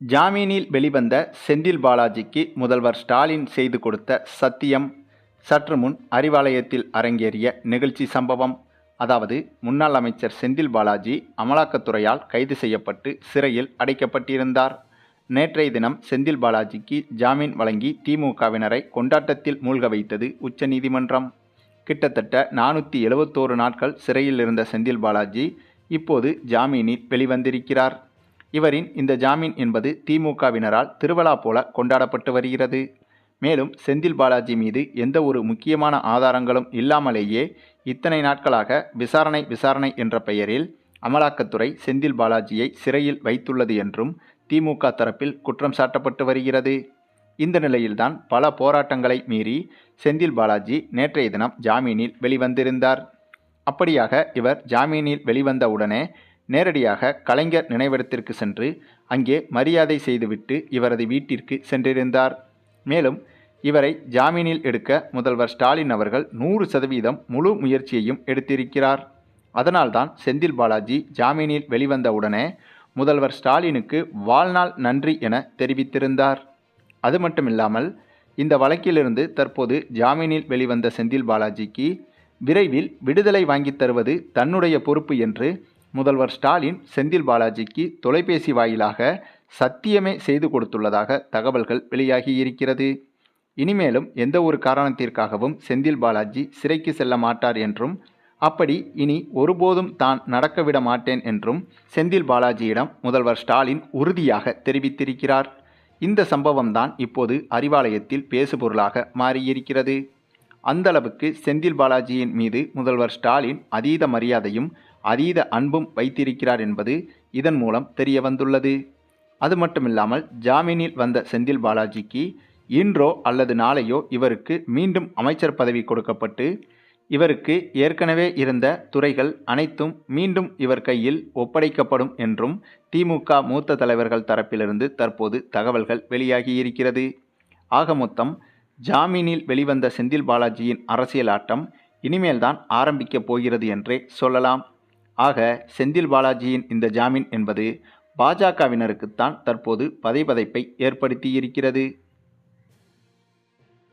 ஜாமீனில் வெளிவந்த செந்தில் பாலாஜிக்கு முதல்வர் ஸ்டாலின் செய்து கொடுத்த சத்தியம் சற்று முன் அறிவாலயத்தில் அரங்கேறிய நிகழ்ச்சி சம்பவம். அதாவது முன்னாள் அமைச்சர் செந்தில் பாலாஜி அமலாக்கத்துறையால் கைது செய்யப்பட்டு சிறையில் அடைக்கப்பட்டிருந்தார். நேற்றைய தினம் செந்தில் பாலாஜிக்கு ஜாமீன் வழங்கி திமுகவினரை கொண்டாட்டத்தில் மூழ்க வைத்தது உச்சநீதிமன்றம். கிட்டத்தட்ட நானூற்றி எழுபத்தோரு நாட்கள் சிறையில் இருந்த செந்தில் பாலாஜி இப்போது ஜாமீனில் வெளிவந்திருக்கிறார். இவரின் இந்த ஜாமீன் என்பது திமுகவினரால் திருவிழா போல கொண்டாடப்பட்டு வருகிறது. மேலும் செந்தில் பாலாஜி மீது எந்த ஒரு முக்கியமான ஆதாரங்களும் இல்லாமலேயே இத்தனை நாட்களாக விசாரணை விசாரணை என்ற பெயரில் அமலாக்கத்துறை செந்தில் பாலாஜியை சிறையில் வைத்துள்ளது என்றும் திமுக தரப்பில் குற்றம் சாட்டப்பட்டு வருகிறது. இந்த நிலையில்தான் பல போராட்டங்களை மீறி செந்தில் பாலாஜி நேற்றைய தினம் ஜாமீனில் வெளிவந்திருந்தார். அப்படியாக இவர் ஜாமீனில் வெளிவந்தவுடனே நேரடியாக கலைஞர் நினைவிடத்திற்கு சென்று அங்கே மரியாதை செய்துவிட்டு இவரது வீட்டிற்கு சென்றிருந்தார். மேலும் இவரை ஜாமீனில் எடுக்க முதல்வர் ஸ்டாலின் அவர்கள் நூறு சதவீதம் முழு முயற்சியையும் எடுத்திருக்கிறார். அதனால்தான் செந்தில் பாலாஜி ஜாமீனில் வெளிவந்த உடனே முதல்வர் ஸ்டாலினுக்கு வாழ்நாள் நன்றி என தெரிவித்திருந்தார். அது மட்டுமில்லாமல் இந்த வழக்கிலிருந்து தற்போது ஜாமீனில் வெளிவந்த செந்தில் பாலாஜிக்கு விரைவில் விடுதலை வாங்கித் தருவது தன்னுடைய பொறுப்பு என்று முதல்வர் ஸ்டாலின் செந்தில் பாலாஜிக்கு தொலைபேசி வாயிலாக சத்தியமே செய்து கொடுத்துள்ளதாக தகவல்கள் வெளியாகியிருக்கிறது. இனிமேலும் எந்த ஒரு காரணத்திற்காகவும் செந்தில் பாலாஜி சிறைக்கு செல்ல மாட்டார் என்றும் அப்படி இனி ஒருபோதும் தான் நடக்கவிட மாட்டேன் என்றும் செந்தில் பாலாஜியிடம் முதல்வர் ஸ்டாலின் உறுதியாக தெரிவித்திருக்கிறார். இந்த சம்பவம்தான் இப்போது அறிவாலயத்தில் பேசுபொருளாக மாறியிருக்கிறது. அந்தளவுக்கு செந்தில் பாலாஜியின் மீது முதல்வர் ஸ்டாலின் அதீத மரியாதையும் அதீத அன்பும் வைத்திருக்கிறார் என்பது இதன் மூலம் தெரிய வந்துள்ளது அது மட்டுமில்லாமல் ஜாமீனில் வந்த செந்தில் பாலாஜிக்கு இன்றோ அல்லது நாளையோ இவருக்கு மீண்டும் அமைச்சர் பதவி கொடுக்கப்பட்டு இவருக்கு ஏற்கனவே இருந்த துறைகள் அனைத்தும் மீண்டும் இவர் கையில் ஒப்படைக்கப்படும் என்றும் திமுக மூத்த தலைவர்கள் தரப்பிலிருந்து தற்போது தகவல்கள் வெளியாகியிருக்கிறது. ஆக மொத்தம் ஜாமீனில் வெளிவந்த செந்தில் பாலாஜியின் அரசியல் ஆட்டம் இனிமேல்தான் ஆரம்பிக்கப் போகிறது என்றே சொல்லலாம். ஆக செந்தில் பாலாஜியின் இந்த ஜாமீன் என்பது பாஜகவினருக்குத்தான் தற்போது பதைபதைப்பை ஏற்படுத்தியிருக்கிறது.